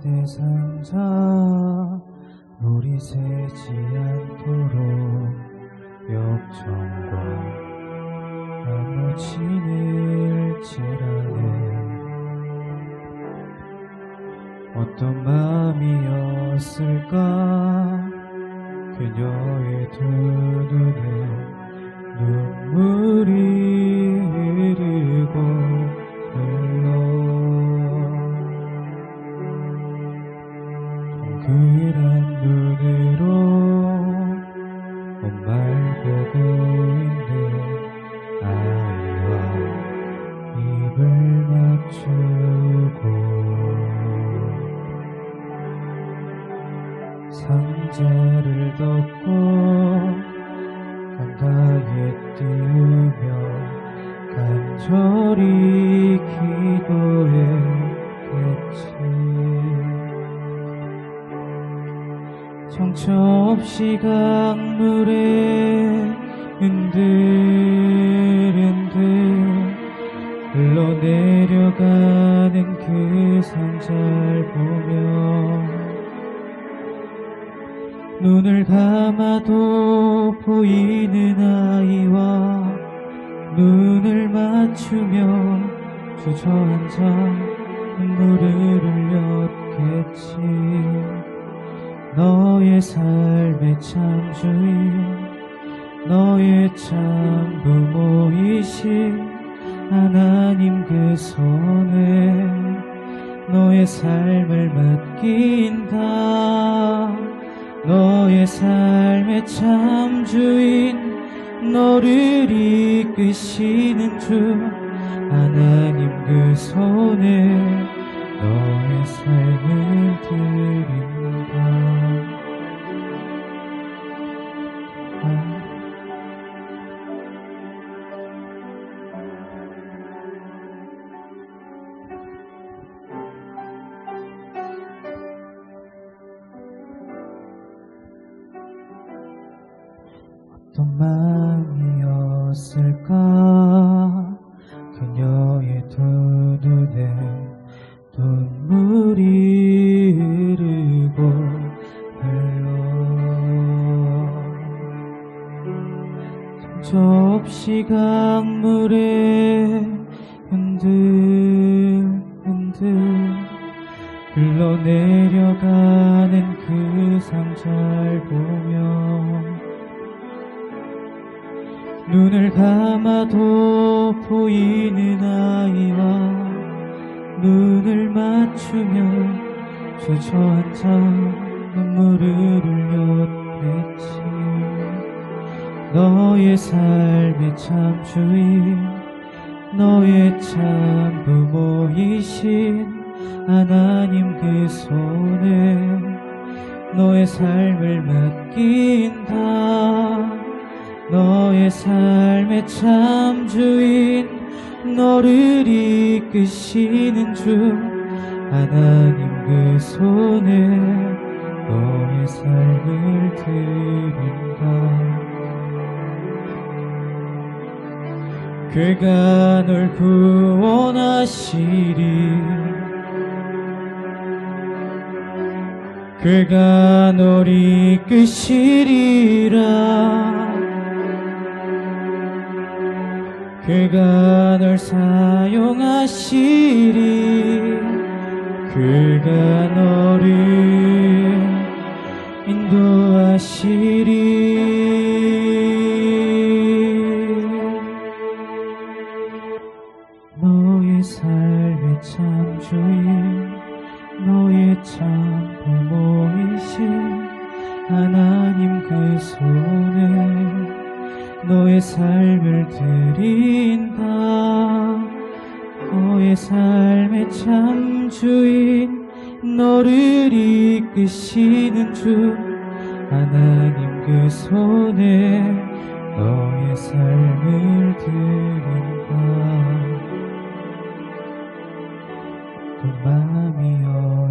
긴 갈대 상자 물이 새지 않도록 역청과 나무 진을 칠하네. 어떤 마음이었을까? 그녀의 두 눈에 상자를 덮고 강가에 띄우며 간절히 기도했겠지. 정처 없이 강물에 흔들흔들 흘러내려가는 그 상자를 보며 눈을 감아도 보이는 아이와 눈을 맞추며 주저앉아 눈물을 흘렸겠지. 너의 삶의 참 주인 너의 참 부모이신 하나님 그 손에 너의 삶을 맡긴다 너의 삶의 참 주인 너를 이끄시는 주 하나님 그 손에 너의 삶을 드린다 어떤 마음이었을까? 그녀의 두 눈에 눈물이 흐르고 흘러 없이 강물에 흔들 흔들 흘러내려가는 그 상자를 보며 눈을 감아도 보이는 아이와 눈을 맞추며 주저앉아 눈물을 흘렸겠지. 너의 삶의 참 주인 너의 참 부모이신 하나님 그 손에 너의 삶을 맡긴다 너의 삶의 참 주인 너를 이끄시는 주 하나님 그 손에 너의 삶을 드린다. 그가 널 구원하시리. 그가 널 이끄시리라 그가 널 사용하시리. 그가 너를 인도하시리. 너의 삶의 참 주인 너의 참 부모이신 하나님 그 손에 너의 삶을 드린다 너의 삶의 참 주인 너를 이끄시는 주 하나님 그 손에 너의 삶을 드린다 그 마음이었을까